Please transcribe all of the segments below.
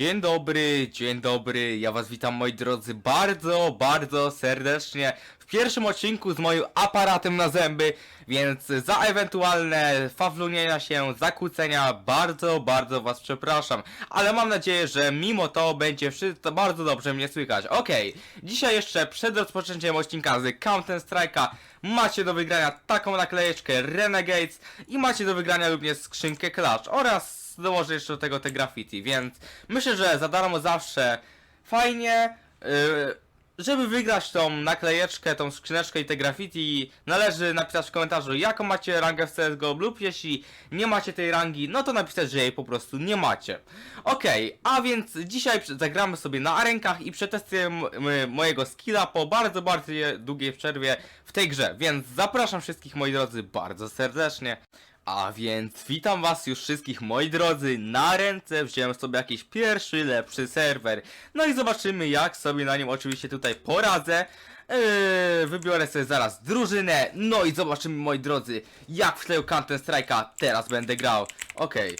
Dzień dobry, dzień dobry, ja was witam moi drodzy bardzo, bardzo serdecznie w pierwszym odcinku z moim aparatem na zęby, więc za ewentualne fawlunienia się, zakłócenia bardzo, bardzo was przepraszam, ale mam nadzieję, że mimo to będzie wszystko bardzo dobrze mnie słychać. Okej, dzisiaj jeszcze przed rozpoczęciem odcinka z Counter Strike'a macie do wygrania taką naklejeczkę Renegades i macie do wygrania również skrzynkę Clash oraz dołożę jeszcze do tego te graffiti, więc myślę, że za darmo zawsze fajnie. Yy, żeby wygrać tą naklejeczkę, tą skrzyneczkę i te graffiti, należy napisać w komentarzu, jaką macie rangę w CSGO lub jeśli nie macie tej rangi, no to napisać, że jej po prostu nie macie. Okej, a więc dzisiaj zagramy sobie na arenkach i przetestujemy mojego skilla po bardzo, bardzo długiej przerwie w tej grze, więc zapraszam wszystkich moi drodzy bardzo serdecznie. A więc witam was już wszystkich moi drodzy, na ręce wziąłem sobie jakiś pierwszy lepszy serwer. No i zobaczymy jak sobie na nim oczywiście tutaj poradzę. Yy, wybiorę sobie zaraz drużynę, no i zobaczymy moi drodzy jak w tle Counter Strike'a teraz będę grał. Okej.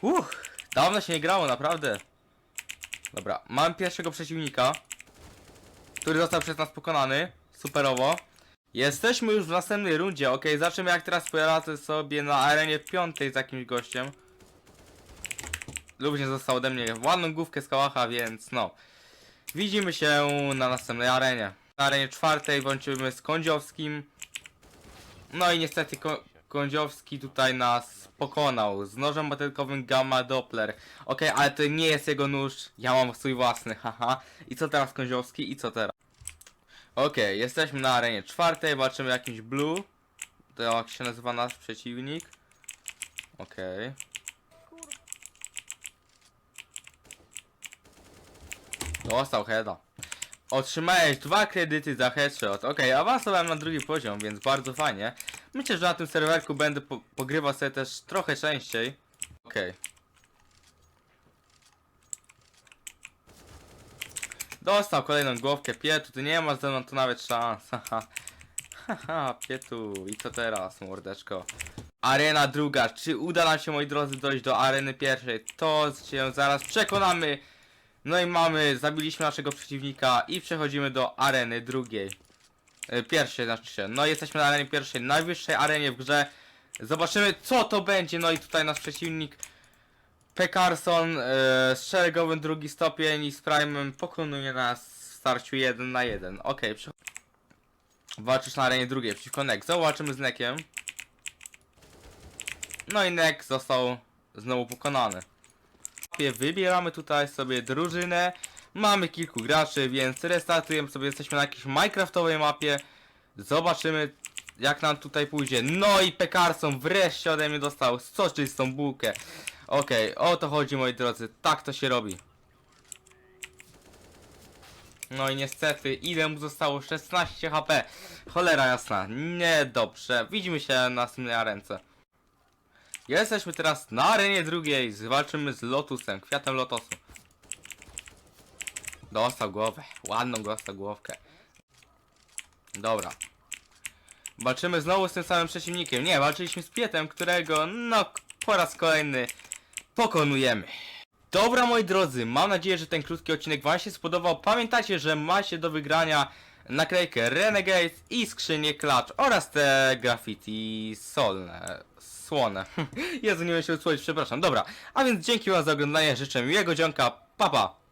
Uff, dawno się nie grało naprawdę. Dobra, mam pierwszego przeciwnika, który został przez nas pokonany, superowo. Jesteśmy już w następnej rundzie, ok, zobaczymy jak teraz poradzę sobie na arenie piątej z jakimś gościem. Również został ode mnie ładną główkę z kałacha, więc no. Widzimy się na następnej arenie. Na arenie czwartej włączymy z Kądziowskim. No i niestety Ko Kądziowski tutaj nas pokonał z nożem baterkowym Gamma Doppler. Ok, ale to nie jest jego nóż, ja mam swój własny, haha. I co teraz Kądziowski? I co teraz? Okej, jesteśmy na arenie czwartej, walczymy jakimś blue. To jak się nazywa nasz przeciwnik. Okej. Dostał heada. Otrzymałeś dwa kredyty za headshot. Okej, awansowałem na drugi poziom, więc bardzo fajnie. Myślę, że na tym serwerku będę po pogrywał sobie też trochę częściej. Okej. Dostał kolejną głowkę Pietu, ty nie masz ze mną tu nawet szans. Haha. Haha, Pietu. I co teraz, mordeczko? Arena druga. Czy uda nam się, moi drodzy, dojść do areny pierwszej? To się zaraz przekonamy. No i mamy, zabiliśmy naszego przeciwnika i przechodzimy do areny drugiej. E, Pierwszej, znaczy się. No jesteśmy na arenie pierwszej, najwyższej arenie w grze. Zobaczymy, co to będzie. No i tutaj nasz przeciwnik Pekarson e, z szeregowym drugi stopień i z Prime'em pokonuje nas w starciu 1 na 1. Okej, okay, walczysz na arenie drugiej przeciwko Nek. Zobaczymy z Nekiem. No i Nek został znowu pokonany. Wybieramy tutaj sobie drużynę. Mamy kilku graczy, więc restartujemy sobie. Jesteśmy na jakiejś Minecraftowej mapie. Zobaczymy jak nam tutaj pójdzie. No i Pekarson wreszcie ode mnie dostał soczystą bułkę. Okej, o to chodzi moi drodzy, tak to się robi. No i niestety, ile mu zostało? 16 HP. Cholera jasna, niedobrze. Widzimy się na następnej arence. Jesteśmy teraz na arenie drugiej, zwalczymy z Lotusem, kwiatem Lotosu. Dostał głowę, ładną dostał głowkę. Dobra. Walczymy znowu z tym samym przeciwnikiem. Nie, walczyliśmy z Pietem, którego, no, po raz kolejny pokonujemy. Dobra moi drodzy, mam nadzieję, że ten krótki odcinek wam się spodobał. Pamiętajcie, że macie do wygrania naklejkę Renegade i skrzynię Clutch oraz te graffiti solne. Słone. Jezu, nie wiem się usłyszeć, przepraszam. Dobra, a więc dzięki wam za oglądanie, życzę miłego dzionka, papa. Pa.